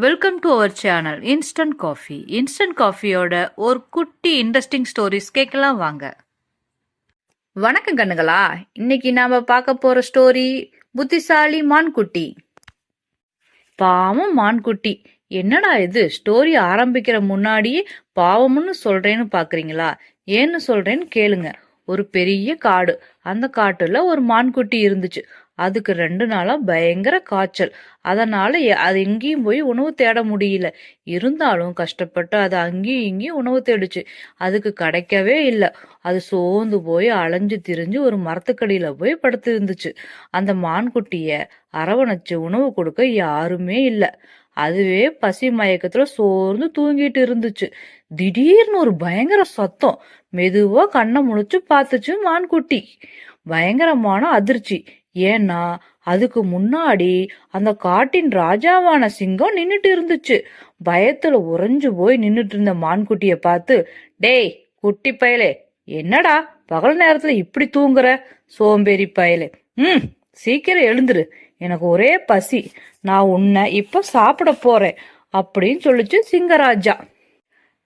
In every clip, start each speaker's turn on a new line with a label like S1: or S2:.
S1: Welcome to our channel instant coffee instant காஃபியோட ஒரு குட்டி interesting stories கேட்கலாம் வாங்க. வணக்கம் கண்ணுகளா. இன்னைக்கு நாம பார்க்க போற ஸ்டோரி புத்திசாலி மான்குட்டி. பாவம் மான்குட்டி. என்னடா இது? ஸ்டோரி ஆரம்பிக்கிற முன்னாடியே பாவம்னு சொல்றேன்னு பாக்குறீங்களா? ஏன்னு சொல்றேன்னு கேளுங்க. ஒரு பெரிய காடு. அந்த காட்டுல ஒரு மான்குட்டி இருந்துச்சு. அதுக்கு ரெண்டு நாளா பயங்கர காய்ச்சல். அதனால அது எங்கேயும் போய் உணவு தேட முடியல. இருந்தாலும் கஷ்டப்பட்டு அது அங்கேயும் இங்கேயும் உணவு தேடுச்சு. அதுக்கு கிடைக்கவே இல்லை. அது சோர்ந்து போய் அலைஞ்சு திரிஞ்சு ஒரு மரத்துக்கடியில போய் படுத்து இருந்துச்சு. அந்த மான்குட்டிய அரவணைச்சு உணவு கொடுக்க யாருமே இல்லை. அதுவே பசி மயக்கத்துல சோர்ந்து தூங்கிட்டு இருந்துச்சு. திடீர்னு ஒரு பயங்கர சத்தம். மெதுவா கண்ணை முழிச்சு பார்த்துச்சு மான்குட்டி. பயங்கரமான அதிர்ச்சி. ஏன்னா அதுக்கு முன்னாடி அந்த காட்டின் ராஜாவான சிங்கம் நின்னுட்டு இருந்துச்சு. பயத்துல உறைஞ்சு போய் நின்னுட்டு இருந்த மான்குட்டிய பார்த்து டேய் குட்டி பயலே என்னடா பகல் நேரத்துல இப்படி தூங்குற சோம்பேறி பயலே? ம் சீக்கிரம் எழுந்துரு. எனக்கு ஒரே பசி. நான் உன்னை இப்ப சாப்பிட போறேன் அப்படின்னு சொல்லிச்சு சிங்கராஜா.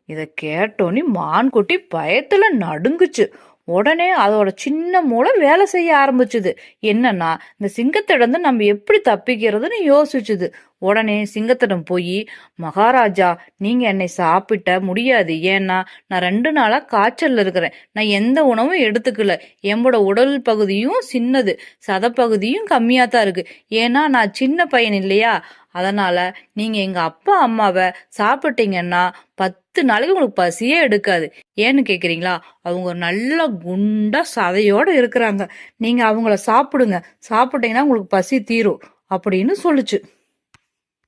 S1: இத கேட்டோன்னே மான்குட்டி பயத்துல நடுங்குச்சு. உடனே அதோட சின்ன மூளை வேலை செய்ய ஆரம்பிச்சுது. என்னன்னா இந்த சிங்கத்திடம் நம்ம எப்படி தப்பிக்கிறதுன்னு யோசிச்சுது. உடனே சிங்கத்திடம் போய் மகாராஜா நீங்க என்னை சாப்பிட்ட முடியாது. ஏன்னா நான் ரெண்டு நாளா காய்ச்சல்ல இருக்கிறேன். நான் எந்த உணவும் எடுத்துக்கல. என்னோட உடல் பகுதியும் சின்னது. சதப்பகுதியும் கம்மியா தான் இருக்கு. ஏன்னா நான் சின்ன பையன் இல்லையா? அதனால நீங்க எங்க அப்பா அம்மாவை சாப்பிட்டீங்கன்னா பத்து பத்து நாளைக்கு உங்களுக்கு பசியே எடுக்காது. ஏன்னு கேக்குறீங்களா? அவங்க நல்ல குண்டா சதையோட இருக்கிறாங்க. நீங்க அவங்கள சாப்பிடுங்க. சாப்பிட்டீங்கன்னா உங்களுக்கு பசி தீரும். அப்படின்னு சொல்லுச்சு.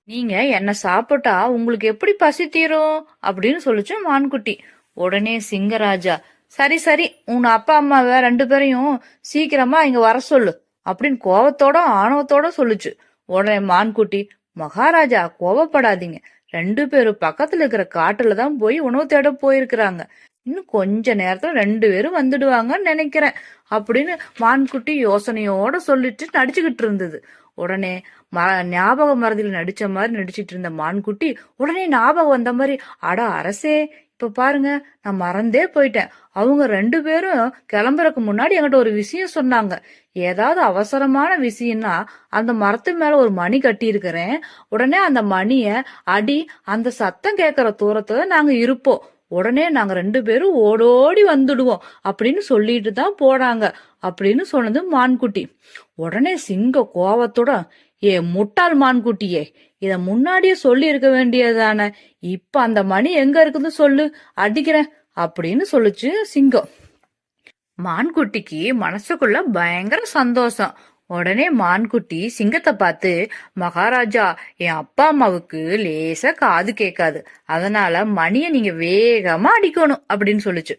S1: நீங்க என்ன சாப்பிட்டா உங்களுக்கு எப்படி பசி தீரும்? அப்படின்னு சொல்லுச்சு மான்குட்டி. உடனே சிங்கராஜா சரி சரி உன் அப்பா அம்மாவை ரெண்டு பேரையும் சீக்கிரமா இங்க வர சொல்லு. அப்படின்னு கோவத்தோட ஆணவத்தோட சொல்லுச்சு. உடனே மான்குட்டி மகாராஜா கோவப்படாதீங்க. ரெண்டு பேரும் பக்கத்துல இருக்கிற காட்டுல தான் போய் உணவு தேட போயிருக்கிறாங்க. இன்னும் கொஞ்ச நேரத்துல ரெண்டு பேரும் வந்துடுவாங்கன்னு நினைக்கிறேன் அப்படின்னு மான்குட்டி யோசனையோட சொல்லிட்டு நடிச்சுக்கிட்டு இருந்தது. உடனே ம ஞாபக மறதியில் நடிச்ச மாதிரி நடிச்சிட்டு இருந்த மான்குட்டி உடனே ஞாபகம் வந்த மாதிரி அட அரசே இப்ப பாருங்க நான் மறந்தே போயிட்டேன். அவங்க ரெண்டு பேரும் கிளம்புறதுக்கு முன்னாடி என்கிட்ட ஒரு விஷயம் சொன்னாங்க. ஏதாவது அவசரமான விஷயம்னா அந்த மரத்து மேல ஒரு மணி கட்டியிருக்கிறேன். உடனே அந்த மணிய அடி அந்த சத்தம் கேட்கற தூரத்துல நாங்க இருப்போம். உடனே நாங்க ரெண்டு பேரும் ஓடோடி வந்துடுவோம் அப்படின்னு சொல்லிட்டு தான் போனாங்க அப்படின்னு சொன்னது மான்குட்டி. உடனே சிங்க கோவத்தோட ஏ முட்டாள் மான்குட்டியே இத முன்னாடியே சொல்லி இருக்க வேண்டியதான இப்ப அந்த மணி எங்க இருக்குன்னு சொல்லு. அடிக்கிறேன். அப்படின்னு சொல்லுச்சு சிங்கம். மான்குட்டிக்கு மனசுக்குள்ள பயங்கர சந்தோஷம். உடனே மான்குட்டி சிங்கத்தை பார்த்து மகாராஜா என் அப்பா அம்மாவுக்கு லேசா காது கேட்காது. அதனால மணியை நீங்க வேகமா அடிக்கணும். அப்படின்னு சொல்லுச்சு.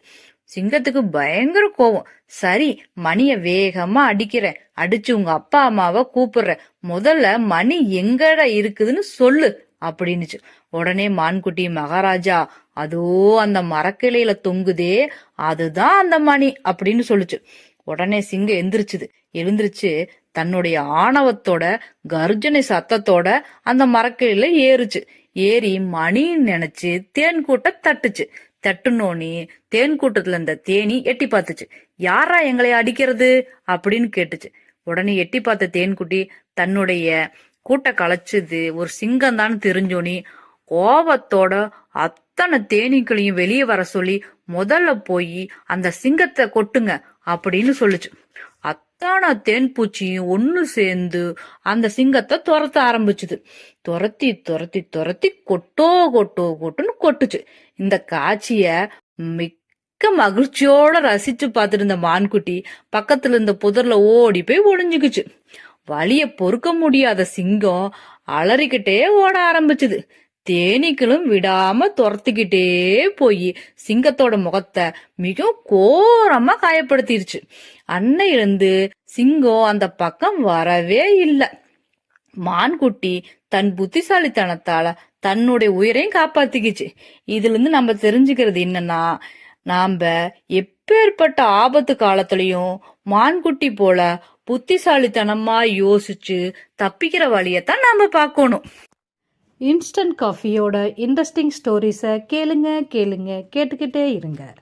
S1: சிங்கத்துக்கு பயங்கர கோவம். சரி மணிய வேகமா அடிக்கிறேன். அடிச்சு உங்க அப்பா அம்மாவை கூப்பிடுறேன். முதல்ல மணி எங்கடா இருக்குதுன்னு சொல்லு அப்படின்னுச்சு. உடனே மான்குட்டி மகாராஜா அதோ அந்த மரக்கிளையில தொங்குதே அதுதான் அந்த மணி அப்படின்னு சொல்லுச்சு. உடனே சிங்கம் எந்திரிச்சுது. எழுந்திருச்சு தன்னுடைய ஆணவத்தோட கர்ஜனை சத்தத்தோட அந்த மரக்கிளையில ஏறுச்சு. ஏறி மணின்னு நினைச்சு தேன் கூட்ட தட்டுச்சு. தட்டுனோனே தேன் கூட்டத்துல இருந்த தேனி எட்டி பார்த்துச்சு. யாரா எங்களை அடிக்கிறது? அப்படின்னு கேட்டுச்சு. உடனே எட்டி பார்த்த தேன்குட்டி தன்னுடைய கூட்ட களைச்சது ஒரு சிங்கம் தான் தெரிஞ்சோனி கோபத்தோட அத்தனை தேனீக்களையும் வெளியே வர சொல்லி முதல்ல போய் அந்த சிங்கத்தை கொட்டுங்க அப்படின்னு சொல்லுச்சு. அத்தனை தேன்பூச்சியும் ஒன்னு சேர்ந்து அந்த சிங்கத்தை துரத்த ஆரம்பிச்சுது. துரத்தி துரத்தி துரத்தி கொட்டோ கொட்டோ கொட்டுன்னு கொட்டுச்சு. இந்த காட்சிய மிக்க மகிழ்ச்சியோட ரசிச்சு பார்த்துட்டு இருந்த மான்குட்டி பக்கத்துல இருந்த புதர்ல ஓடி போய் ஒளிஞ்சுக்குச்சு. வழிய பொறுக்க முடியாத சிங்கம் அலறிக்கிட்டே ஓட ஆரம்பிச்சுது. தேனீக்களும் விடாம துரத்துக்கிட்டே போய் சிங்கத்தோட முகத்தை மிக கோரமா காயப்படுத்திருச்சு. அன்னையிலிருந்து சிங்கம் அந்த பக்கம் வரவே இல்லை. மான்குட்டி தன் புத்திசாலித்தனத்தால தன்னுடைய உயிரையும் காப்பாத்திக்கிச்சு. இதுல இருந்து நம்ம தெரிஞ்சுக்கிறது என்னன்னா நாம எப்பேற்பட்ட ஆபத்து காலத்திலயும் மான்குட்டி போல புத்திசாலித்தனமா யோசிச்சு தப்பிக்கிற வழியத்தான் நாம பார்க்கணும்.
S2: இன்ஸ்டன்ட் காஃபியோட இன்ட்ரெஸ்டிங் ஸ்டோரிஸை கேளுங்க கேளுங்க கேட்டுக்கிட்டே இருங்க.